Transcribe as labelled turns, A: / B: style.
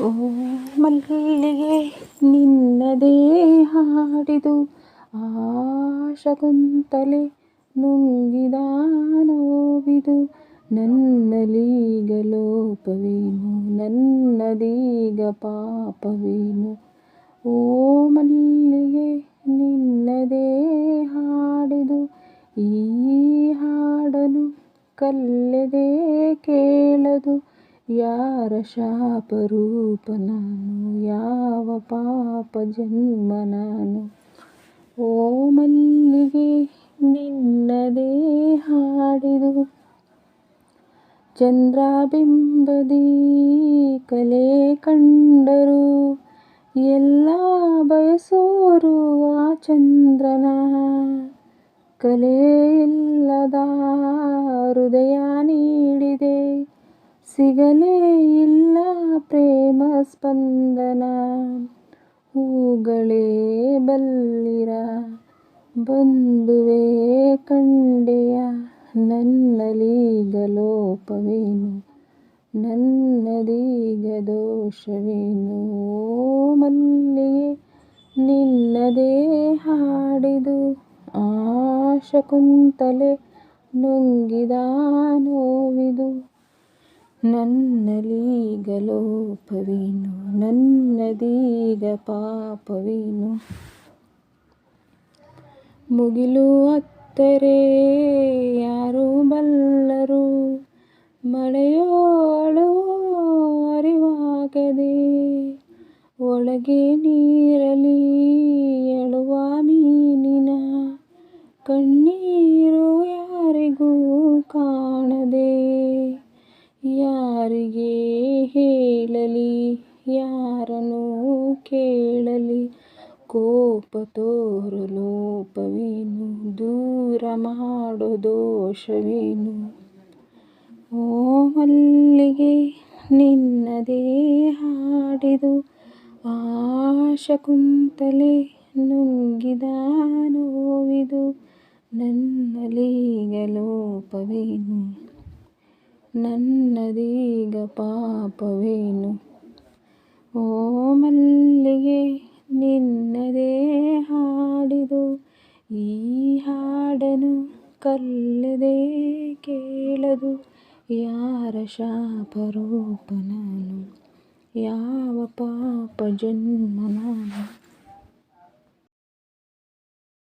A: ಓ ಮಲ್ಲಿಗೆ ನಿನ್ನದೇ ಹಾಡಿದು ಆಶಕುಂತಲೆ ನುಂಗಿದ ನೋವಿದು ನನ್ನಲೀಗ ಲೋಪವೇನು ನನ್ನದೀಗ ಪಾಪವೇನು? ಓ ಮಲ್ಲಿಗೆ ನಿನ್ನದೇ ಹಾಡಿದು ಈ ಹಾಡನು ಕಲ್ಲೆದೆ ಕೇಳದು. ಯಾರ ಶಾಪರೂಪ ನಾನು, ಯಾವ ಪಾಪ ಜನ್ಮ ನಾನು? ಓ ಮಲ್ಲಿಗೆ ನಿನ್ನದೇ ಹಾಡಿದು ಚಂದ್ರಾಬಿಂಬದಿ ಕಲೆ ಕಂಡರು. ಎಲ್ಲ ಬಯಸೋರು ಆ ಚಂದ್ರನ. ಕಲೆಯಿಲ್ಲದ ಹೃದಯ ನೀಡಿದೆ ಸಿಗಲೇ ಇಲ್ಲ ಪ್ರೇಮ ಸ್ಪಂದನ. ಹೂಗಳೇ ಬಲ್ಲಿರ ಬಂದುವೆ ಕಂಡೆಯ. ನನ್ನಲೀಗ ಲೋಪವೇನು? ನನ್ನದೀಗ ದೋಷವೇನು? ಮಲ್ಲಿಗೆ, ನಿನ್ನದೇ ಹಾಡಿದು ಆಶಕುಂತಲೆ ನುಂಗಿದ ನೋವಿದು. ನನ್ನಲೀಗ ಲೋಪವೇನು ನನ್ನದೀಗ ಪಾಪವೇನು? ಮುಗಿಲು ಅತ್ತರೆ, ಯಾರು ಬಲ್ಲರು. ಮಳೆಯೋ ಅಳುವೋ ಅರಿವಾಗದೆ, ಒಳಗೆ ನೀರಲಿ ಎಳುವ ಮೀನಿನ ಕಣ್ಣೀರು ಯಾರಿಗೂ ಯಾರಿಗೆ ಹೇಳಲಿ, ಯಾರನ್ನು ಕೇಳಲಿ? ಕೋಪ ತೋರು, ಲೋಪವೇನು? ದೂರ ಮಾಡೋ ದೋಷವೇನು? ಓ ಮಲ್ಲಿಗೆ, ನಿನ್ನದೇ ಹಾಡಿದು ಆಶ ಕುಂತಲೆ ನುಂಗಿದ ನೋವಿದು ನನ್ನಲೀಗ ಲೋಪವೇನು? ನನ್ನದೀಗ ಪಾಪವೇನು? ಓ ಮಲ್ಲಿಗೆ, ನಿನ್ನದೇ ಹಾಡಿದು ಈ ಹಾಡನು ಕಲ್ಲದೆ ಕೇಳದು. ಯಾರ ಶಾಪರೂಪ ನಾನು ಯಾವ ಪಾಪ ಜನ್ಮ ನಾನು